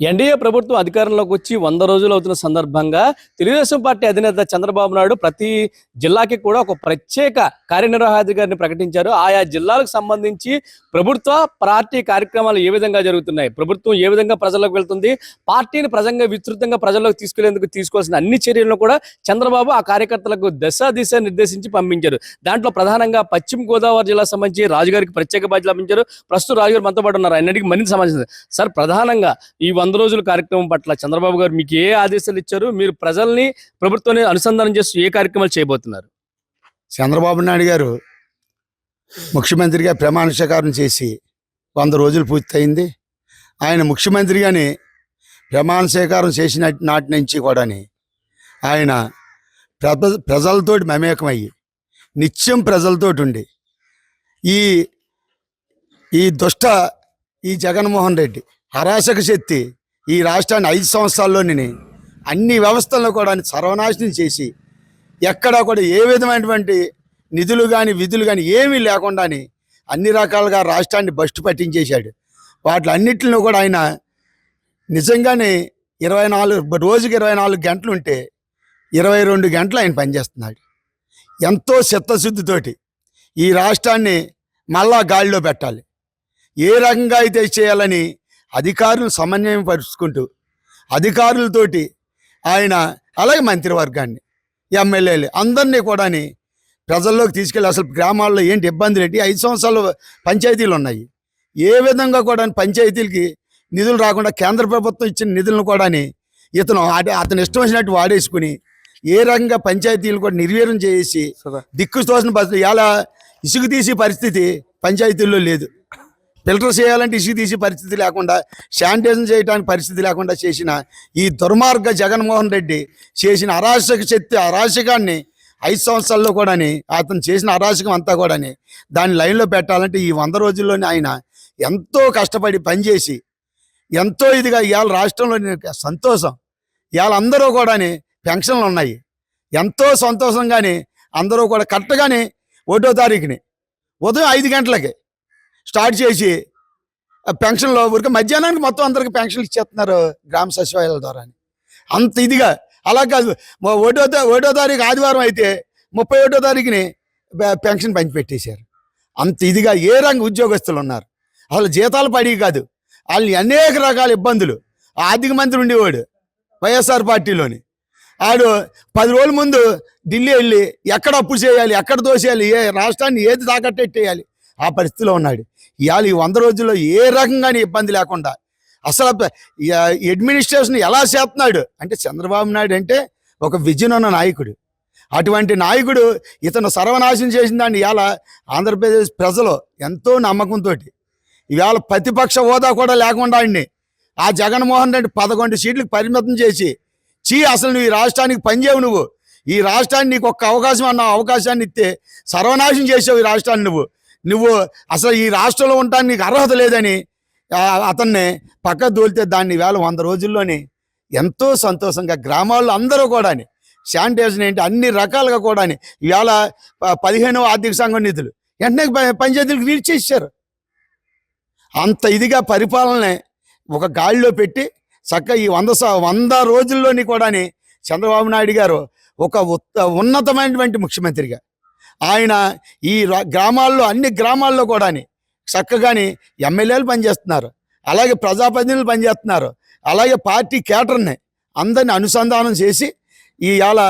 NDA ప్రభుత్వం అధికారంలోకి వచ్చి వంద రోజులు అవుతున్న సందర్భంగా తెలుగుదేశం పార్టీ అధినేత చంద్రబాబు నాయుడు ప్రతి జిల్లాకి కూడా ఒక ప్రత్యేక కార్యనిర్వాహాధికారిని ప్రకటించారు. ఆయా జిల్లాలకు సంబంధించి ప్రభుత్వ పార్టీ కార్యక్రమాలు ఏ విధంగా జరుగుతున్నాయి? ప్రభుత్వం ఏ విధంగా ప్రజలకు వెళ్తుంది? పార్టీని ప్రజంగా విస్తృతంగా ప్రజల్లోకి తీసుకెళ్ళేందుకు తీసుకోవాల్సిన అన్ని చర్యలను కూడా చంద్రబాబు ఆ కార్యకర్తలకు దశ దిశ నిర్దేశించి పంపించారు. దాంట్లో ప్రధానంగా పశ్చిమ గోదావరి జిల్లా సంబంధించి రాజుగారికి ప్రత్యేక బాధ్యత లభించారు ప్రస్తుతం రాజుగారు మనతో పాటు ఉన్నారు. అన్నిటికీ మరింత సమాచారం సార్ ప్రధానంగా ఈ వంద రోజుల కార్యక్రమం పట్ల చంద్రబాబు గారు మీకు ఏ ఆదేశాలు ఇచ్చారు? మీరు ప్రజల్ని ప్రభుత్వాన్ని అనుసంధానం చేస్తూ ఏ కార్యక్రమాలు చేయబోతున్నారు? చంద్రబాబు నాయుడు గారు ముఖ్యమంత్రిగా ప్రమాణ స్వీకారం చేసి వంద రోజులు పూర్తయింది. ఆయన ముఖ్యమంత్రిగానే ప్రమాణ స్వీకారం చేసిన నాటి నుంచి కూడాని ఆయన ప్రజ ప్రజలతోటి మమేకమయ్యి నిత్యం ప్రజలతోటి ఉండి ఈ ఈ దుష్ట ఈ జగన్మోహన్ రెడ్డి అరాచక శక్తి ఈ రాష్ట్రాన్ని ఐదు సంవత్సరాల్లోని అన్ని వ్యవస్థలను కూడా సర్వనాశనం చేసి ఎక్కడా కూడా ఏ విధమైనటువంటి నిధులు కానీ విధులు కానీ ఏమీ లేకుండాని అన్ని రకాలుగా రాష్ట్రాన్ని బస్టు పట్టించేశాడు. వాటిలన్నింటిని కూడా ఆయన నిజంగానే ఇరవై నాలుగు రోజుకి ఇరవై నాలుగు గంటలు ఉంటే ఇరవై రెండు గంటలు ఆయన పనిచేస్తున్నాడు. ఎంతో చిత్తశుద్ధితోటి ఈ రాష్ట్రాన్ని మళ్ళా గాలిలో పెట్టాలి. ఏ రకంగా అయితే చేయాలని అధికారులను సమన్వయం పరుచుకుంటూ అధికారులతోటి ఆయన అలాగే మంత్రివర్గాన్ని ఎమ్మెల్యేలు అందరినీ కూడాని ప్రజల్లోకి తీసుకెళ్ళి అసలు గ్రామాల్లో ఏంటి ఇబ్బందులు ఏంటి? ఐదు సంవత్సరాలు పంచాయతీలు ఉన్నాయి. ఏ విధంగా కూడా పంచాయతీలకి నిధులు రాకుండా కేంద్ర ప్రభుత్వం ఇచ్చిన నిధులను కూడాని ఇతను అతను ఇష్టం వచ్చినట్టు వాడేసుకుని ఏ రకంగా పంచాయతీలు కూడా నిర్వీర్యం చేసి దిక్కు తోసిన పరిస్థితి ఇలా ఇసుగు తీసే పరిస్థితి పంచాయతీల్లో లేదు. ఫిల్టర్ చేయాలంటే ఇసుగు తీసే పరిస్థితి లేకుండా శానిటైజన్ చేయడానికి పరిస్థితి లేకుండా చేసిన ఈ దుర్మార్గ జగన్మోహన్ రెడ్డి చేసిన అరాచక శక్తి అరాచకాన్ని ఐదు సంవత్సరాల్లో కూడాని అతను చేసిన అరాచకం అంతా కూడాని దాన్ని లైన్లో పెట్టాలంటే ఈ వంద రోజుల్లోనే ఆయన ఎంతో కష్టపడి పనిచేసి ఎంతో ఇదిగా ఇవాళ రాష్ట్రంలో సంతోషం. ఇవాళ అందరూ కూడాని పెన్షన్లు ఉన్నాయి. ఎంతో సంతోషంగానే అందరూ కూడా కరెక్ట్గానే ఒకటో తారీఖుని ఉదయం ఐదు గంటలకి స్టార్ట్ చేసి ఆ పెన్షన్లో ఊరికి మధ్యాహ్నానికి మొత్తం అందరికి పెన్షన్లు ఇచ్చేస్తున్నారు గ్రామ సచివాలయాల ద్వారా అంత ఇదిగా అలా కాదు. ఒకటో ఒకటో తారీఖు ఆదివారం అయితే ముప్పై ఒకటో తారీఖుని పెన్షన్ పంచిపెట్టేశారు అంత ఇదిగా ఏ రంగ ఉద్యోగస్తులు ఉన్నారు? అసలు జీతాలు పడి కాదు. వాళ్ళని అనేక రకాల ఇబ్బందులు. ఆర్థిక మంత్రి ఉండేవాడు వైఎస్ఆర్ పార్టీలోని. ఆడు పది రోజుల ముందు ఢిల్లీ వెళ్ళి ఎక్కడ అప్పు చేయాలి ఎక్కడ దోసేయాలి ఏ రాష్ట్రాన్ని ఏది తాకట్టేయాలి ఆ పరిస్థితిలో ఉన్నాడు. ఇవాళ ఈ వంద రోజుల్లో ఏ రకంగా ఇబ్బంది లేకుండా అసలు అడ్మినిస్ట్రేషన్ ఎలా చేస్తున్నాడు? అంటే చంద్రబాబు నాయుడు అంటే ఒక విజన్ ఉన్న నాయకుడు. అటువంటి నాయకుడు ఇతను సర్వనాశనం చేసిన దాన్ని ఇవాళ ఆంధ్రప్రదేశ్ ప్రజలు ఎంతో నమ్మకంతో ఇవాళ ప్రతిపక్ష హోదా కూడా లేకుండా ఆయన్ని ఆ జగన్మోహన్ రెడ్డి పదకొండు సీట్లకు పరిమితం చేసి చీ అసలు నువ్వు ఈ రాష్ట్రానికి పనిచేయవు నువ్వు. ఈ రాష్ట్రాన్ని నీకు ఒక్క అవకాశం అన్న అవకాశాన్ని ఇస్తే సర్వనాశనం చేసావు ఈ రాష్ట్రాన్ని నువ్వు. నువ్వు అసలు ఈ రాష్ట్రంలో ఉంటాను నీకు అర్హత లేదని అతన్ని పక్క దోలితే దాన్ని వేళ వంద రోజుల్లోనే ఎంతో సంతోషంగా గ్రామాల్లో అందరూ కూడాని శానిటైజేషన్ ఏంటి అన్ని రకాలుగా కూడాని ఇవాళ పదిహేనవ ఆర్థిక సంఘం నిధులు వెంటనే ప- పంచాయతీలకు రీచ్ చేశారు అంత ఇదిగా పరిపాలన ఒక గాలిలో పెట్టి చక్కగా ఈ వంద వంద రోజుల్లోని కూడాని చంద్రబాబు నాయుడు గారు ఒక ఉత్త- ఉన్నతమైనటువంటి ముఖ్యమంత్రిగా ఆయన ఈ గ్రామాల్లో అన్ని గ్రామాల్లో కూడాని చక్కగాని ఎమ్మెల్యేలు పనిచేస్తున్నారు. అలాగే ప్రజాప్రతినిధులు పనిచేస్తున్నారు. అలాగే పార్టీ కేటర్ని అందరిని అనుసంధానం చేసి ఇవాళ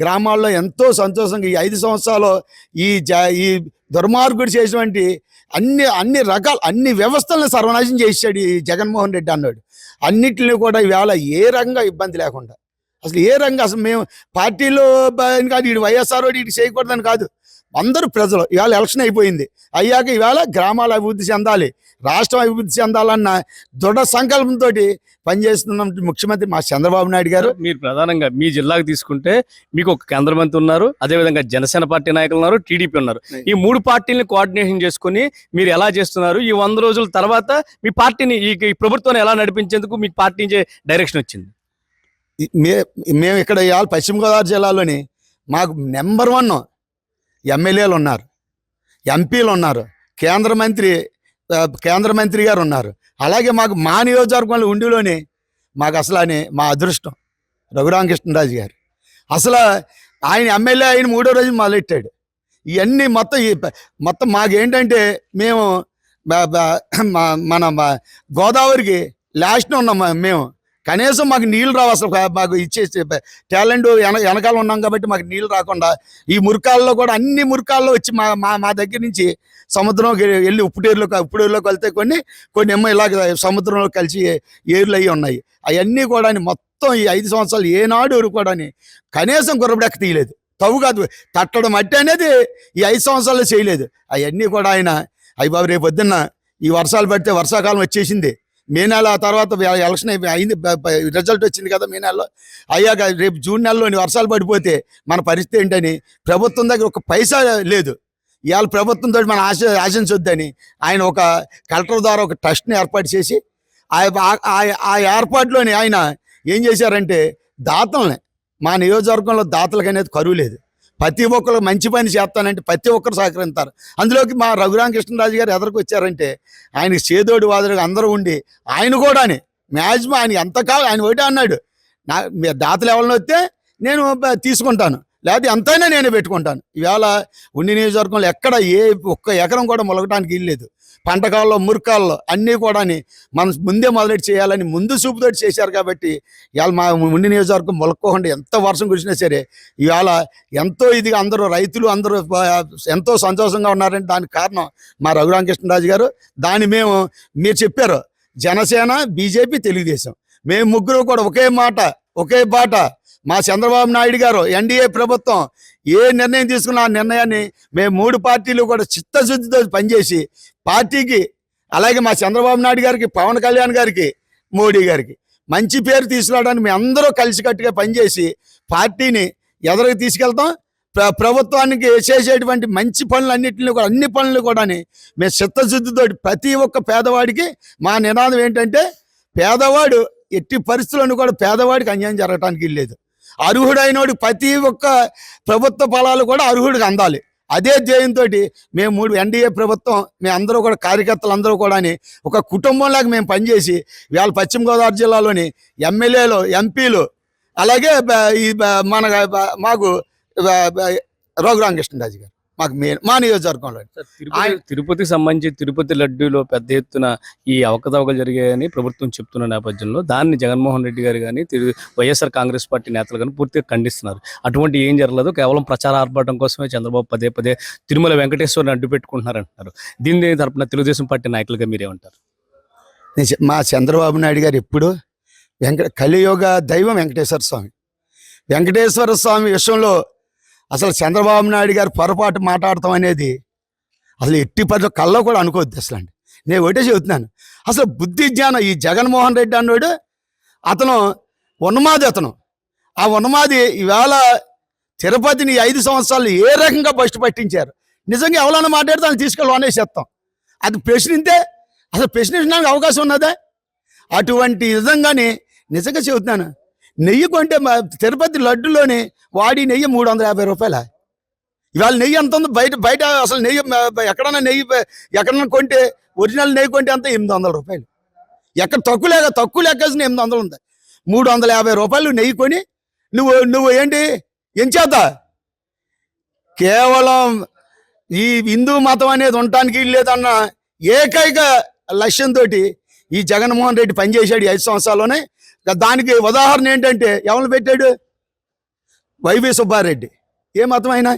గ్రామాల్లో ఎంతో సంతోషంగా ఈ ఐదు సంవత్సరాలు ఈ జ ఈ దుర్మార్గుడు చేసినటువంటి అన్ని అన్ని రకాల అన్ని వ్యవస్థలను సర్వనాశం చేశాడు ఈ జగన్మోహన్ రెడ్డి అన్నాడు. అన్నిటిని కూడా ఇవాళ ఏ రంగా ఇబ్బంది లేకుండా అసలు ఏ రంగా అసలు మేము పార్టీలో కాదు ఇటు వైఎస్ఆర్ ఇటు చేయకూడదని కాదు. అందరూ ప్రజలు. ఇవాళ ఎలక్షన్ అయిపోయింది. అయ్యాక ఇవాళ గ్రామాల అభివృద్ధి చెందాలి. రాష్ట్రం అభివృద్ధి చెందాలన్న దృఢ సంకల్పంతో పనిచేస్తున్న ముఖ్యమంత్రి మా చంద్రబాబు నాయుడు గారు. మీరు ప్రధానంగా మీ జిల్లాకు తీసుకుంటే మీకు ఒక కేంద్ర మంత్రి ఉన్నారు. అదేవిధంగా జనసేన పార్టీ నాయకులు ఉన్నారు టీడీపీ ఉన్నారు. ఈ మూడు పార్టీలను కోఆర్డినేషన్ చేసుకుని మీరు ఎలా చేస్తున్నారు? ఈ వంద రోజుల తర్వాత మీ పార్టీని ఈ ప్రభుత్వాన్ని ఎలా నడిపించేందుకు మీ పార్టీ డైరెక్షన్ వచ్చింది? మే మేము ఇక్కడ ఇవాళ పశ్చిమ గోదావరి జిల్లాలోని మాకు నెంబర్ వన్ ఎమ్మెల్యేలు ఉన్నారు ఎంపీలు ఉన్నారు కేంద్ర మంత్రి కేంద్ర మంత్రి గారు ఉన్నారు అలాగే మాకు మా నియోజకవర్గంలో ఉండిలోని మాకు అసలు అని మా అదృష్టం రఘురామకృష్ణరాజు గారు. అసలు ఆయన ఎమ్మెల్యే ఆయన మూడో రోజు మొదలెట్టాడు. ఇవన్నీ మొత్తం ఈ మొత్తం మాకేంటంటే మేము మన మా- గోదావరికి లాస్ట్ ఉన్నాం మేము. కనీసం మాకు నీళ్ళు రావు అసలు. మాకు ఇచ్చేసి టాలెంట్ వెన వెనకాల ఉన్నాం కాబట్టి మాకు నీళ్ళు రాకుండా ఈ మురికాల్లో కూడా అన్ని మురికాల్లో వచ్చి మా మా మా దగ్గర నుంచి సముద్రంకి వెళ్ళి ఉప్పుటేరులో ఉప్పుటేరులోకి వెళ్తే కొన్ని కొన్ని ఏమో ఇలాగ సముద్రంలో కలిసి ఏర్లు అయ్యి ఉన్నాయి. అవన్నీ కూడా మొత్తం ఈ ఐదు సంవత్సరాలు ఏనాడు కూడా కనీసం గుర్రబడెక్క తీయలేదు. తవ్వు కాదు తట్టడం మట్టి అనేది ఈ ఐదు సంవత్సరాలు చేయలేదు. అవన్నీ కూడా ఆయన అయ్యి బాబు రేపు పొద్దున్న ఈ వర్షాలు పడితే వర్షాకాలం వచ్చేసింది. మే నెల తర్వాత ఎలక్షన్ అయిపోయి అయింది. రిజల్ట్ వచ్చింది కదా మే నెలలో అయ్యాక రేపు జూన్ నెలలోని వర్షాలు పడిపోతే మన పరిస్థితి ఏంటని ప్రభుత్వం దగ్గర ఒక పైసా లేదు. ఇవాళ ప్రభుత్వంతో మనం ఆశ ఆశించొద్దని ఆయన ఒక కలెక్టర్ ద్వారా ఒక ట్రస్ట్ని ఏర్పాటు చేసి ఆ- ఆ ఏర్పాటులోని ఆయన ఏం చేశారంటే దాతల్ని మా నియోజకవర్గంలో దాతలకు అనేది కరువు లేదు. ప్రతి ఒక్కరు మంచి పని చేస్తానంటే ప్రతి ఒక్కరు సహకరిస్తారు. అందులోకి మా రఘురామకృష్ణరాజు గారు ఎదరికి వచ్చారంటే ఆయన చేదోడు వాదుడుగా అందరూ ఉండి ఆయన కూడాని మ్యాక్సిమం ఆయన ఎంత కావాలి ఆయన ఒకటే అన్నాడు. నా మీ దాతలు ఎవరిని వస్తే నేను తీసుకుంటాను. లేకపోతే ఎంతైనా నేను పెట్టుకుంటాను. ఇవాళ ఉండి నియోజకవర్గంలో ఎక్కడ ఏ ఒక్క ఎకరం కూడా మొలగటానికి ఇల్లేదు పంటకాల్లో మురికాల్లో అన్నీ కూడా మనం ముందే మొదలెట్టి చేయాలని ముందు చూపుతోటి చేశారు కాబట్టి ఇవాళ మా ఉండి నియోజకవర్గం మొలక్కోకుండా ఎంత వర్షం కురిసినా సరే ఇవాళ ఎంతో ఇదిగా అందరూ రైతులు అందరూ ఎంతో సంతోషంగా ఉన్నారంటే దానికి కారణం మా రఘురామకృష్ణరాజు గారు. దాన్ని మేము మీరు చెప్పారు జనసేన బీజేపీ తెలుగుదేశం. మేము ముగ్గురు కూడా ఒకే మాట ఒకే బాట మా చంద్రబాబు నాయుడు గారు ఎన్డీఏ ప్రభుత్వం ఏ నిర్ణయం తీసుకున్న ఆ నిర్ణయాన్ని మేము మూడు పార్టీలు కూడా చిత్తశుద్ధితో పనిచేసి పార్టీకి అలాగే మా చంద్రబాబు నాయుడు గారికి పవన్ కళ్యాణ్ గారికి మోడీ గారికి మంచి పేరు తీసుకురావడానికి మేము అందరూ కలిసికట్టుగా పనిచేసి పార్టీని ఎదరికి తీసుకెళ్తాం. ప్ర- ప్రభుత్వానికి చేసేటువంటి మంచి పనులు పనులన్నింటినీ కూడా అన్ని పనులు కూడా మేము చిత్తశుద్ధితో ప్రతి ఒక్క పేదవాడికి మా నినాదం ఏంటంటే పేదవాడు ఎట్టి పరిస్థితులను కూడా పేదవాడికి అన్యాయం జరగటానికి లేదు అర్హుడైనోడు ప్రతి ఒక్క ప్రభుత్వ ఫలాలు కూడా అర్హుడికి అందాలి. అదే ధ్యేయంతో మేము మూడు ఎన్డీఏ ప్రభుత్వం మేము అందరూ కూడా కార్యకర్తలు అందరూ కూడా ఒక కుటుంబంలాగా మేము పనిచేసి ఇవాళ పశ్చిమ గోదావరి జిల్లాలోని ఎమ్మెల్యేలు ఎంపీలు అలాగే ఈ మన మాకు రఘురామకృష్ణరాజు గారు. మాకు మే మా నియోజకవర్గంలో. తిరుపతికి సంబంధించి తిరుపతి లడ్డూలో పెద్ద ఎత్తున ఈ అవకతవకలు జరిగాయని ప్రభుత్వం చెప్తున్న నేపథ్యంలో దాన్ని జగన్మోహన్ రెడ్డి గారు కానీ వైఎస్ఆర్ కాంగ్రెస్ పార్టీ నేతలు కానీ పూర్తిగా ఖండిస్తున్నారు. అటువంటి ఏం జరగలేదు కేవలం ప్రచార ఆర్భాటం కోసమే చంద్రబాబు పదే పదే తిరుమల వెంకటేశ్వరుని అడ్డు పెట్టుకుంటున్నారు అంటున్నారు దీని తరపున తెలుగుదేశం పార్టీ నాయకులుగా మీరేమంటారు? మా చంద్రబాబు నాయుడు గారు ఎప్పుడు వెంకట కలియుగ దైవం వెంకటేశ్వర స్వామి. వెంకటేశ్వర స్వామి విషయంలో అసలు చంద్రబాబు నాయుడు గారు పొరపాటు మాట్లాడతాం అనేది అసలు ఎట్టి పరిస్థితుల్లో కళ్ళలో కూడా అనుకోవద్దు అసలు అండి. నేను ఒకటే చెబుతున్నాను. అసలు బుద్ధి జ్ఞానం ఈ జగన్మోహన్ రెడ్డి అన్నాడు అతను ఉన్నమాది అతను. ఆ ఉన్నమాది ఈవేళ తిరుపతిని ఐదు సంవత్సరాలు ఏ రకంగా బస్టు పట్టించారు? నిజంగా ఎవరైనా మాట్లాడితే వాళ్ళు తీసుకెళ్ళి అనేసేస్తాం అది ప్రశ్నింతే అసలు ప్రశ్నించడానికి అవకాశం ఉన్నదే? అటువంటి విధంగానే నిజంగా చెబుతున్నాను. నెయ్యి కొంటే మా తిరుపతి లడ్డులోని వాడి నెయ్యి మూడు వందల యాభై రూపాయల? ఇవాళ నెయ్యి ఎంత ఉంది? బయట బయట అసలు నెయ్యి ఎక్కడన్నా నెయ్యి ఎక్కడన్నా కొంటే ఒరిజినల్ నెయ్యి కొంటే అంత ఎనిమిది వందల రూపాయలు. ఎక్కడ తక్కువ లేక తక్కువ లెక్కేసిన ఎనిమిది వందలు ఉంది. మూడు వందల యాభై రూపాయలు నెయ్యి కొని నువ్వు నువ్వు ఏంటి? ఏం చేత కేవలం ఈ హిందూ మతం అనేది ఉండటానికి లేదన్న ఏకైక లక్ష్యంతో ఈ జగన్మోహన్ రెడ్డి పనిచేశాడు ఐదు సంవత్సరాల్లోనే. దానికి ఉదాహరణ ఏంటంటే ఎవరిని పెట్టాడు? వైవి సుబ్బారెడ్డి. ఏ మతం అయినా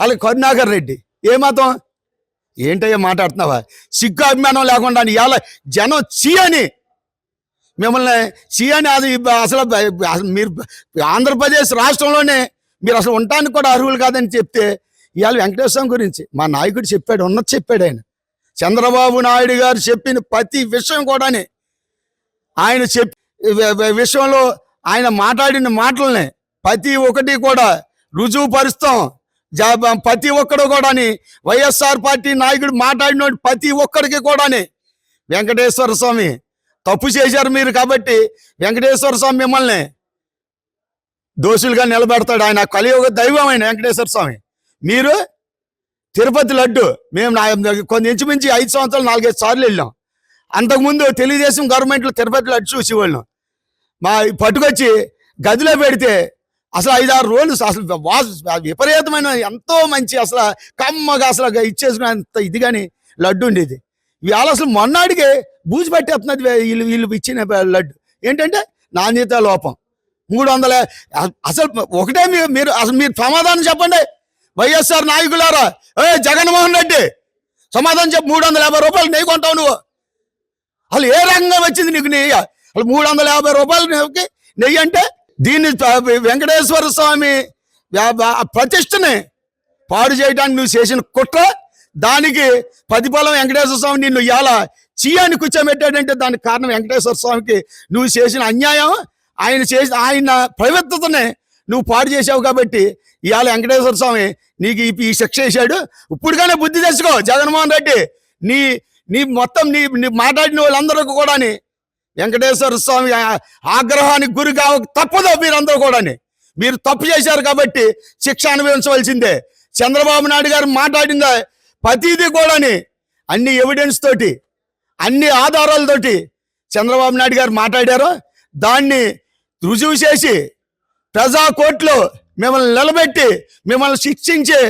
అలాగే కరుణాకర్ రెడ్డి. ఏ మతం? ఏంటయ్యా మాట్లాడుతున్నావా? సిగ్గు అభిమానం లేకుండా ఇవాళ జనం చీ అని మిమ్మల్ని చీ అని అది అసలు మీరు ఆంధ్రప్రదేశ్ రాష్ట్రంలోనే మీరు అసలు ఉండటానికి కూడా అర్హులు కాదని చెప్తే ఇవాళ వెంకటేశ్వరం గురించి మా నాయకుడు చెప్పాడు ఉన్నది చెప్పాడు ఆయన. చంద్రబాబు నాయుడు గారు చెప్పిన ప్రతి విషయం కూడాని ఆయన చెప్పి విషయంలో ఆయన మాట్లాడిన మాటల్ని ప్రతి ఒక్కటి కూడా రుజువు పరుస్తాం జా- ప్రతి ఒక్కడు కూడాని వైఎస్ఆర్ పార్టీ నాయకుడు మాట్లాడిన ప్రతి ఒక్కడికి కూడాని వెంకటేశ్వర స్వామి తప్పు చేశారు మీరు కాబట్టి వెంకటేశ్వర స్వామి మిమ్మల్ని దోషులుగా నిలబెడతాడు. ఆయన కలియుగ దైవం ఆయన వెంకటేశ్వర స్వామి. మీరు తిరుపతి లడ్డు మేము నా- కొన్ని ఇంచుమించి ఐదు సంవత్సరాలు నాలుగైదు సార్లు వెళ్ళాం. అంతకుముందు తెలుగుదేశం గవర్నమెంట్లో తిరుపతి లడ్డు చూసేవాళ్ళం. మా పట్టుకొచ్చి గదిలో పెడితే అసలు ఐదారు రోజులు అసలు వాస విపరీతమైన ఎంతో మంచి అసలు కమ్మగా అసలు ఇచ్చేసుకున్నంత ఇది కానీ లడ్డు ఉండేది. ఇవాళ అసలు మొన్నాడికే బూజు పట్టేస్తున్నది వీళ్ళు వీళ్ళు ఇచ్చిన లడ్డు. ఏంటంటే నాణ్యత లోపం. మూడు వందల అసలు ఒకటే మీరు మీరు అసలు మీరు సమాధానం చెప్పండి. వైఎస్ఆర్ నాయకులారా ఏ జగన్మోహన్ రెడ్డి సమాధానం చెప్పు మూడు వందల యాభై రూపాయలు నెయ్యి కొంటావు నువ్వు. అసలు ఏ రకంగా వచ్చింది నీకు నీ మూడు వందల యాభై రూపాయలు నెయ్యికి నెయ్యి అంటే దీన్ని వెంకటేశ్వర స్వామి ప్రతిష్టని పాడు చేయడానికి నువ్వు చేసిన కుట్ర దానికి ప్రతిఫలం వెంకటేశ్వర స్వామి నిన్ను ఇవాళ చీయాన్ని కూర్చోబెట్టాడంటే దానికి కారణం వెంకటేశ్వర స్వామికి నువ్వు చేసిన అన్యాయం ఆయన చేసిన ఆయన పవిత్రతని నువ్వు పాడు చేసావు కాబట్టి ఇవాళ వెంకటేశ్వర స్వామి నీకు ఈ- శిక్ష వేశాడు. ఇప్పుడుగానే బుద్ధి తెచ్చుకో జగన్మోహన్ రెడ్డి. నీ నీ మొత్తం నీ మాట్లాడిన వాళ్ళందరూ కూడాని వెంకటేశ్వర స్వామి ఆగ్రహానికి గురి కావ తప్పదు మీరందరూ కూడాని. మీరు తప్పు చేశారు కాబట్టి శిక్ష అనుభవించవలసిందే. చంద్రబాబు నాయుడు గారు మాట్లాడిందా? ప్రతిదీ కూడాని అన్ని ఎవిడెన్స్ తోటి అన్ని ఆధారాలతోటి చంద్రబాబు నాయుడు గారు మాట్లాడారు. దాన్ని రుజువు చేసి ప్రజా కోర్టులో మిమ్మల్ని నిలబెట్టి మిమ్మల్ని శిక్షించే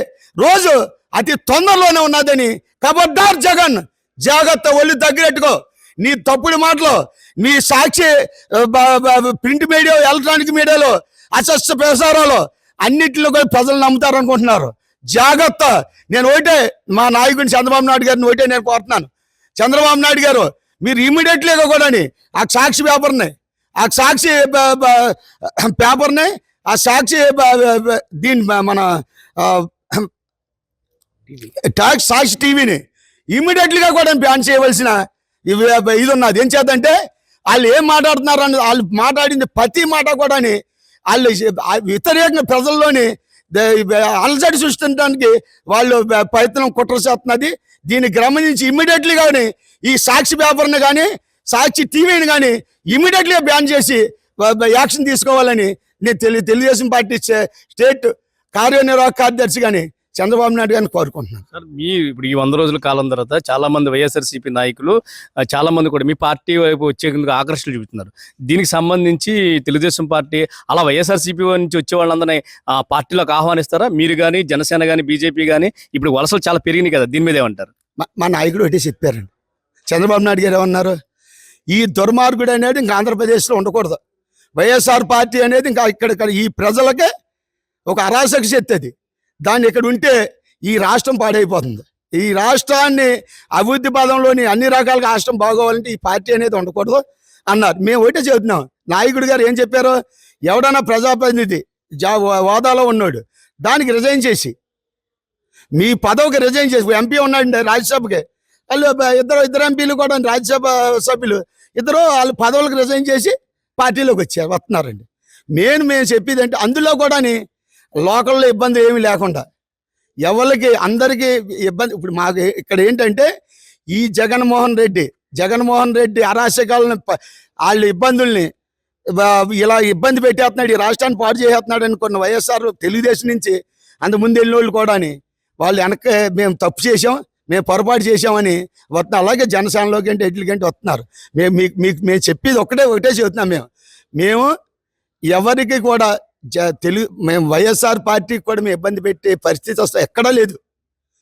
రోజు అతి తొందరలోనే ఉన్నదని. కబడ్డార్ జగన్ జాగ్రత్త ఒళ్ళు తగ్గినట్టుకో నీ తప్పుడు మాటలు మీ సాక్షి ప్రింట్ మీడియా ఎలక్ట్రానిక్ మీడియాలో అసస్య ప్రసారాలు అన్నింటిలో కూడా ప్రజలు నమ్ముతారు అనుకుంటున్నారు జాగ్రత్త. నేను ఒకటే మా నాయకుడిని చంద్రబాబు నాయుడు గారిని ఒకటే నేను కోరుతున్నాను. చంద్రబాబు నాయుడు గారు మీరు ఇమీడియట్లీగా కూడా ఆ సాక్షి పేపర్ని ఆ సాక్షి పేపర్ని ఆ సాక్షి దీని మన టాక్స్ సాక్షి టీవీని ఇమీడియట్లీగా కూడా బ్యాన్ చేయవలసిన ఇది ఉన్నది. ఏం చేద్దంటే వాళ్ళు ఏం మాట్లాడుతున్నారు అని వాళ్ళు మాట్లాడింది ప్రతి మాట కూడా వాళ్ళు వ్యతిరేకంగా ప్రజల్లోని అలజడి సృష్టించడానికి వాళ్ళు ప్రయత్నం కుట్ర చేస్తున్నది. దీన్ని గమనించి ఇమ్మీడియట్లీ కానీ ఈ సాక్షి పేపర్ని కానీ సాక్షి టీవీని కానీ ఇమ్మీడియట్లీ బ్యాన్ చేసి యాక్షన్ తీసుకోవాలని నేను తెలి తెలుగుదేశం పార్టీ స్టేట్ కార్యనిర్వాహక కార్యదర్శి కానీ చంద్రబాబు నాయుడు గారిని కోరుకుంటున్నాను. సార్ మీ ఇప్పుడు ఈ వంద రోజుల కాలం తర్వాత చాలా మంది వైఎస్ఆర్సీపీ నాయకులు చాలా మంది కూడా మీ పార్టీ వైపు వచ్చేందుకు ఆకర్షణ చూపుతున్నారు. దీనికి సంబంధించి తెలుగుదేశం పార్టీ అలా వైఎస్ఆర్సీపీ నుంచి వచ్చే వాళ్ళందరినీ ఆ పార్టీలోకి ఆహ్వానిస్తారా? మీరు కానీ జనసేన కానీ బీజేపీ కానీ ఇప్పుడు వలసలు చాలా పెరిగినాయి కదా దీని మీద ఏమంటారు? మా- నాయకుడు ఒకటి చెప్పారండి. చంద్రబాబు నాయుడు గారు ఏమన్నారు? ఈ దుర్మార్గుడు అనేది ఇంకా ఆంధ్రప్రదేశ్లో ఉండకూడదు. వైఎస్ఆర్ పార్టీ అనేది ఇంకా ఇక్కడ ఈ ప్రజలకే ఒక అరాచక శక్తి అది. దాన్ని ఇక్కడ ఉంటే ఈ రాష్ట్రం పాడైపోతుంది. ఈ రాష్ట్రాన్ని అభివృద్ధి పదంలోని అన్ని రకాలుగా రాష్ట్రం బాగోవాలంటే ఈ పార్టీ అనేది ఉండకూడదు అన్నారు. మేము ఒకటే చెబుతున్నాం. నాయకుడు గారు ఏం చెప్పారు? ఎవడన్నా ప్రజాప్రతినిధి జా హోదాలో ఉన్నాడు. దానికి రిజైన్ చేసి మీ పదవికి రిజైన్ చేసి ఎంపీ ఉన్నాడు రాజ్యసభకి. వాళ్ళు ఇద్దరు ఇద్దరు ఎంపీలు కూడా రాజ్యసభ సభ్యులు. ఇద్దరు వాళ్ళు పదవులకు రిజైన్ చేసి పార్టీలోకి వచ్చారు వస్తున్నారండి. నేను మేము చెప్పేది అంటే అందులో కూడాని లోకల్లో ఇబ్బంది ఏమీ లేకుండా ఎవరికి అందరికీ ఇబ్బంది ఇప్పుడు మాకు ఇక్కడ ఏంటంటే ఈ జగన్మోహన్ రెడ్డి జగన్మోహన్ రెడ్డి అరాచకాలను వాళ్ళ ఇబ్బందుల్ని ఇలా ఇబ్బంది పెట్టేస్తున్నాడు ఈ రాష్ట్రాన్ని పాడు చేసేస్తున్నాడు అని కొన్ని వైఎస్ఆర్ తెలుగుదేశం నుంచి అంత ముందు వెళ్ళిన వాళ్ళు కూడాని వాళ్ళు వెనక మేము తప్పు చేసాం మేము పొరపాటు చేసామని వస్తున్నారు అలాగే జనసేనలోకి అంటే ఎట్లకంటే వస్తున్నారు మేము మీకు మీకు మేము చెప్పేది ఒకటే ఒకటే చెబుతున్నాం మేము. మేము ఎవరికి కూడా తెలుగు మేము వైఎస్ఆర్ పార్టీకి కూడా మేము ఇబ్బంది పెట్టే పరిస్థితి వస్తే ఎక్కడా లేదు.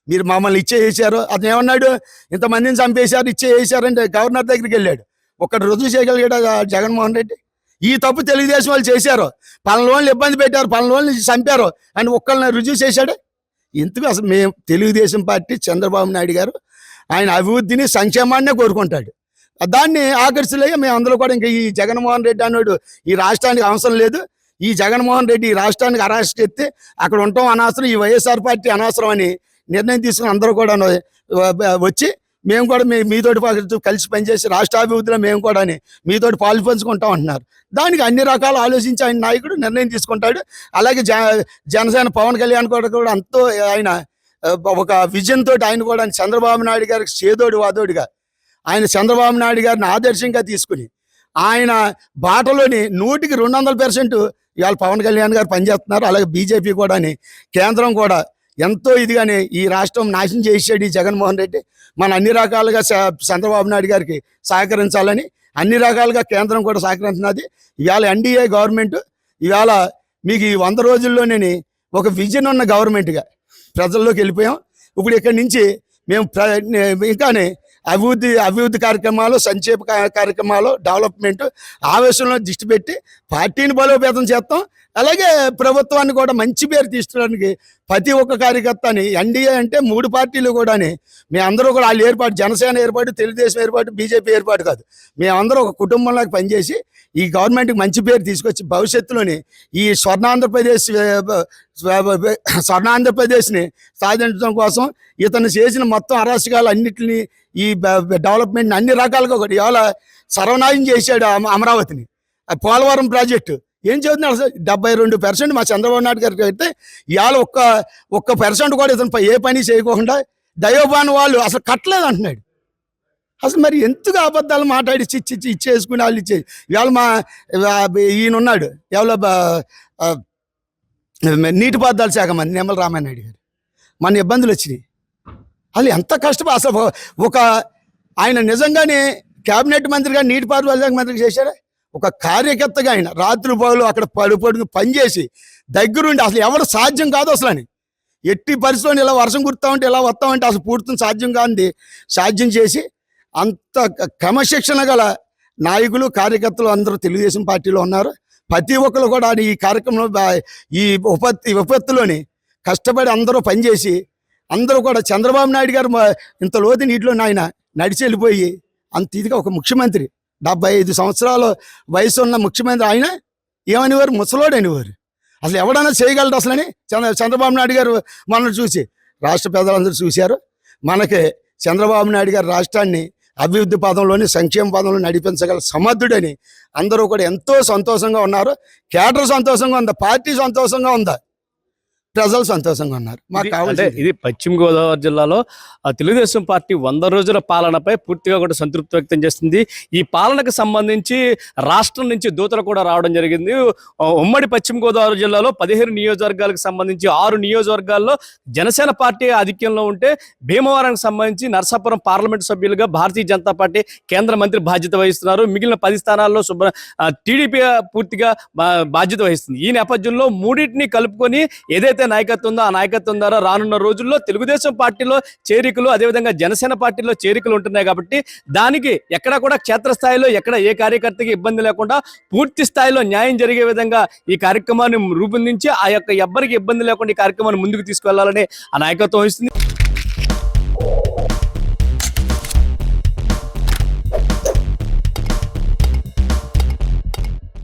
మీరు మమ్మల్ని ఇచ్చే వేసారు అతను ఏమన్నాడు? ఇంతమందిని చంపేశారు ఇచ్చే వేసారంటే గవర్నర్ దగ్గరికి వెళ్ళాడు. ఒకటి రుజువు చేయగలిగాడు జగన్మోహన్ రెడ్డి? ఈ తప్పు తెలుగుదేశం వాళ్ళు చేశారు. పలానా వాళ్ళని ఇబ్బంది పెట్టారు పలానా వాళ్ళని చంపారు అని ఒక్కళ్ళని రుజువు చేశాడు? ఎందుకు అసలు మేము తెలుగుదేశం పార్టీ చంద్రబాబు నాయుడు గారు ఆయన అభివృద్ధిని సంక్షేమాన్నే కోరుకుంటాడు. దాన్ని ఆకర్షిలయ్యి మేము అందరూ కూడా ఇంకా ఈ జగన్మోహన్ రెడ్డి అన్నాడు ఈ రాష్ట్రానికి అవసరం లేదు. ఈ జగన్మోహన్ రెడ్డి రాష్ట్రానికి అరెస్ట్ చేస్తే అక్కడ ఉండటం అనవసరం ఈ వైఎస్ఆర్ పార్టీ అనవసరం అని నిర్ణయం తీసుకుని అందరూ కూడా వచ్చి మేము కూడా మీ మీతోటి కలిసి పనిచేసి రాష్ట్ర అభివృద్ధిలో మేము కూడా అని మీతోటి పాలు పంచుకుంటాం అంటున్నారు. దానికి అన్ని రకాలు ఆలోచించి ఆయన నాయకుడు నిర్ణయం తీసుకుంటాడు. అలాగే జ జనసేన పవన్ కళ్యాణ్ కూడా కూడా అంతో ఆయన ఒక విజన్ తోటి ఆయన కూడా చంద్రబాబు నాయుడు గారికి చేదోడు వాదోడిగా ఆయన చంద్రబాబు నాయుడు గారిని ఆదర్శంగా తీసుకుని ఆయన బాటలోని నూటికి రెండు వందల పర్సెంట్ ఇవాళ పవన్ కళ్యాణ్ గారు పనిచేస్తున్నారు అలాగే బీజేపీ కూడా కేంద్రం కూడా ఎంతో ఇదిగానే ఈ రాష్ట్రం నాశనం చేసాడు ఈ జగన్మోహన్ రెడ్డి. మన అన్ని రకాలుగా చ- చంద్రబాబు నాయుడు గారికి సహకరించాలని అన్ని రకాలుగా కేంద్రం కూడా సహకరించినది ఇవాళ ఎన్డీఏ గవర్నమెంట్ ఇవాళ మీకు ఈ వంద రోజుల్లోనే ఒక విజన్ ఉన్న గవర్నమెంట్గా ప్రజల్లోకి వెళ్ళిపోయాం. ఇప్పుడు ఇక్కడి నుంచి మేము ప్ర ఇంకానే అభివృద్ధి అభివృద్ధి కార్యక్రమాలు సంక్షేమ కార్యక్రమాలు డెవలప్మెంట్ ఆవేశంలో దృష్టి పెట్టి పార్టీని బలోపేతం చేస్తాం. అలాగే ప్రభుత్వాన్ని కూడా మంచి పేరు తీసుకోవడానికి ప్రతి ఒక్క కార్యకర్తని ఎన్డీఏ అంటే మూడు పార్టీలు కూడాని. మేమందరూ కూడా వాళ్ళు ఏర్పాటు జనసేన ఏర్పాటు తెలుగుదేశం ఏర్పాటు బీజేపీ ఏర్పాటు కాదు. మేమందరూ ఒక కుటుంబంలాగా పనిచేసి ఈ గవర్నమెంట్కి మంచి పేరు తీసుకొచ్చి భవిష్యత్తులోని ఈ స్వర్ణాంధ్రప్రదేశ్ స్వర్ణాంధ్రప్రదేశ్ని సాధించడం కోసం ఇతను చేసిన మొత్తం అరాచకాలు అన్నిటిని ఈ డెవలప్మెంట్ని అన్ని రకాలుగా ఒకటి. ఇవాళ సర్వనాశనం చేశాడు అమరావతిని. పోలవరం ప్రాజెక్టు. ఏం చదువుతున్నాడు అసలు? డెబ్బై రెండు పర్సెంట్ మా చంద్రబాబు నాయుడు గారికి అయితే ఇవాళ ఒక్క ఒక్క పర్సెంట్ కూడా ఇతను ఏ పని చేయకుండా దయోబాన్ వాళ్ళు అసలు కట్టలేదు అంటున్నాడు అసలు మరి ఎందుకు అబద్ధాలు మాట్లాడి చిచ్చి ఇచ్చి ఇచ్చేసుకుని వాళ్ళు ఇచ్చే ఇవాళ మా ఈయనున్నాడు ఈయన ఉన్నాడు. ఎవరో బ- ఆ, నీటిపారుదల శాఖ మంది నిమ్మల రామానాయుడు గారు. మన ఇబ్బందులు వచ్చినాయి. వాళ్ళు ఎంత కష్టపడి అసలు ఒక ఆయన నిజంగానే కేబినెట్ మంత్రిగా నీటిపారుదల శాఖ మంత్రి చేశారా? ఒక కార్యకర్తగా ఆయన రాత్రి పగలు అక్కడ పడి పడుకు పనిచేసి దగ్గరుండి అసలు ఎవరు సాధ్యం కాదు అసలు అని. ఎట్టి పరిస్థితుల్లో ఇలా వర్షం కురుతా ఉంటే ఇలా వస్తా ఉంటే అసలు పూర్తి సాధ్యం కాదు సాధ్యం చేసి అంత క్రమశిక్షణ గల నాయకులు కార్యకర్తలు అందరూ తెలుగుదేశం పార్టీలో ఉన్నారు. ప్రతి ఒక్కరు కూడా ఈ కార్యక్రమంలో ఈ ఉపత్తి విపత్తులోని కష్టపడి అందరూ పనిచేసి అందరూ కూడా చంద్రబాబు నాయుడు గారు ఇంత లోతు నీటిలో నాయన నడిచి వెళ్ళిపోయి అంత ఇదిగా ఒక ముఖ్యమంత్రి. డెబ్బై ఐదు సంవత్సరాల వయసు ఉన్న ముఖ్యమంత్రి ఆయన ఏమనేవారు? ముసలోడనేవారు. అసలు ఎవడన్నా చేయగలడు అసలని చంద్ర చంద్రబాబు నాయుడు గారు మనల్ని చూసి రాష్ట్ర పెద్దలందరూ చూశారు. మనకి చంద్రబాబు నాయుడు గారు రాష్ట్రాన్ని అభివృద్ధి పదంలోని సంక్షేమ పదంలో నడిపించగల సమర్థుడని అందరూ కూడా ఎంతో సంతోషంగా ఉన్నారు. కేటర్ సంతోషంగా ఉందా పార్టీ సంతోషంగా ఉందా. ప్రజలు సంతోషంగా ఉన్నారు. మాకు కావాల్సింది ఇది. పశ్చిమ గోదావరి జిల్లాలో తెలుగుదేశం పార్టీ వంద రోజుల పాలనపై పూర్తిగా కూడా సంతృప్తి వ్యక్తం చేస్తుంది. ఈ పాలనకు సంబంధించి రాష్ట్రం నుంచి దూతలు కూడా రావడం జరిగింది. ఉమ్మడి పశ్చిమ గోదావరి జిల్లాలో పదిహేను నియోజకవర్గాలకు సంబంధించి ఆరు నియోజకవర్గాల్లో జనసేన పార్టీ ఆధిక్యంలో ఉంటే భీమవరానికి సంబంధించి నరసాపురం పార్లమెంట్ సభ్యులుగా భారతీయ జనతా పార్టీ కేంద్ర మంత్రి బాధ్యత వహిస్తున్నారు. మిగిలిన పది స్థానాల్లో శుభ్ర టీడీపీ పూర్తిగా బాధ్యత వహిస్తుంది. ఈ నేపథ్యంలో మూడింటిని కలుపుకొని ఏదైతే నాయకత్వం ఉందో ఆ నాయకత్వం ద్వారా రానున్న రోజుల్లో తెలుగుదేశం పార్టీలో చేరికలు అదేవిధంగా జనసేన పార్టీలో చేరికలు ఉంటున్నాయి కాబట్టి దానికి ఎక్కడ కూడా క్షేత్రస్థాయిలో ఎక్కడ ఏ కార్యకర్తకి ఇబ్బంది లేకుండా పూర్తి స్థాయిలో న్యాయం జరిగే విధంగా ఈ కార్యక్రమాన్ని రూపొందించి ఆ యొక్క ఎవ్వరికి ఇబ్బంది లేకుండా ఈ కార్యక్రమాన్ని ముందుకు తీసుకెళ్ళాలని ఆ నాయకత్వం వహిస్తుంది.